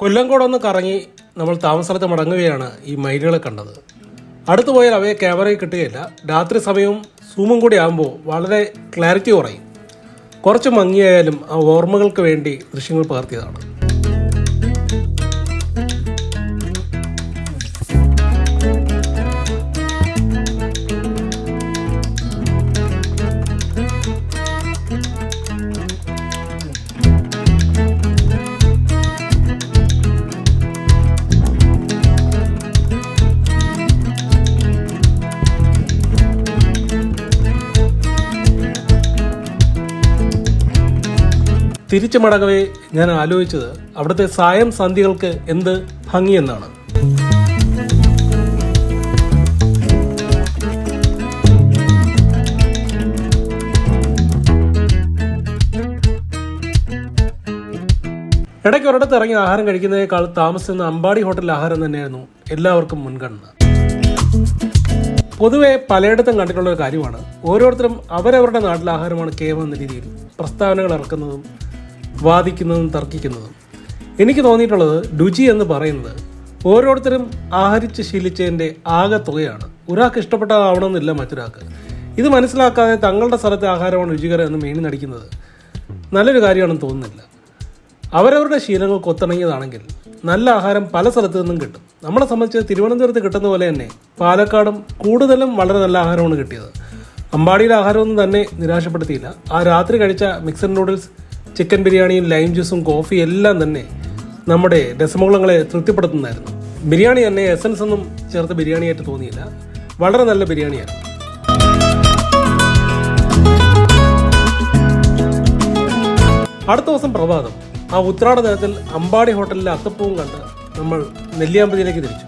കൊല്ലംകോട് ഒന്ന് കറങ്ങി നമ്മൾ താമസസ്ഥലത്ത് മടങ്ങുകയാണ് ഈ മയിലുകളെ കണ്ടത്. അടുത്തു പോയാൽ അവയെ ക്യാമറയിൽ കിട്ടുകയില്ല. രാത്രി സമയവും സൂമും കൂടി ആകുമ്പോൾ വളരെ ക്ലാരിറ്റി കുറയും. കുറച്ച് മങ്ങിയായാലും ആ ഓർമ്മകൾക്ക് വേണ്ടി ദൃശ്യങ്ങൾ പകർത്തിയതാണ്. തിരിച്ചു മടങ്ങവേ ഞാൻ ആലോചിച്ചത് അവിടുത്തെ സായം സന്ധികൾക്ക് എന്ത് ഭംഗിയെന്നാണ്. ഇടയ്ക്ക് ഒരിടത്ത് ഇറങ്ങി ആഹാരം കഴിക്കുന്നതിനേക്കാൾ താമസിക്കുന്ന അമ്പാടി ഹോട്ടലിൽ ആഹാരം തന്നെയായിരുന്നു എല്ലാവർക്കും മുൻഗണന. പൊതുവെ പലയിടത്തും കണ്ടിട്ടുള്ള ഒരു കാര്യമാണ്. ഓരോരുത്തരും അവരവരുടെ നാട്ടിലെ ആഹാരമാണ് കേവലം എന്ന രീതിയിൽ പ്രസ്താവനകൾ ഇറക്കുന്നതും വാദിക്കുന്നതും തർക്കിക്കുന്നതും. എനിക്ക് തോന്നിയിട്ടുള്ളത് രുചി എന്ന് പറയുന്നത് ഓരോരുത്തരും ആഹരിച്ച് ശീലിച്ചതിന്റെ ആകെ തുകയാണ്. ഒരാൾക്ക് ഇഷ്ടപ്പെട്ടതാവണമെന്നില്ല മറ്റൊരാൾക്ക്. ഇത് മനസ്സിലാക്കാതെ തങ്ങളുടെ സ്ഥലത്തെ ആഹാരമാണ് രുചികരം എന്ന് മേനി നടിക്കുന്നത് നല്ലൊരു കാര്യമാണെന്ന് തോന്നുന്നില്ല. അവരവരുടെ ശീലങ്ങൾ കൊത്തിണങ്ങിയതാണെങ്കിൽ നല്ല ആഹാരം പല സ്ഥലത്തു നിന്നും കിട്ടും. നമ്മളെ സംബന്ധിച്ച് തിരുവനന്തപുരത്ത് കിട്ടുന്ന പോലെ തന്നെ പാലക്കാടും കൂടുതലും വളരെ നല്ല ആഹാരമാണ് കിട്ടിയത്. അമ്പാടിയിലെ ആഹാരമൊന്നും തന്നെ നിരാശപ്പെടുത്തിയില്ല. ആ രാത്രി കഴിച്ച മിക്സഡ് നൂഡിൽസ് ചിക്കൻ ബിരിയാണിയും ലൈം ജ്യൂസും കോഫി എല്ലാം തന്നെ നമ്മുടെ രസമുകളങ്ങളെ തൃപ്തിപ്പെടുത്തുന്നതായിരുന്നു. ബിരിയാണി തന്നെ എസൻസ് ഒന്നും ചേർത്ത് ബിരിയാണിയായിട്ട് തോന്നിയില്ല. വളരെ നല്ല ബിരിയാണിയായിരുന്നു. അടുത്ത ദിവസം പ്രഭാതം. ആ ഉത്രാട ദിനത്തിൽ അമ്പാടി ഹോട്ടലിലെ അത്തപ്പവും കണ്ട് നമ്മൾ നെല്ലിയാമ്പതിയിലേക്ക് തിരിച്ചു.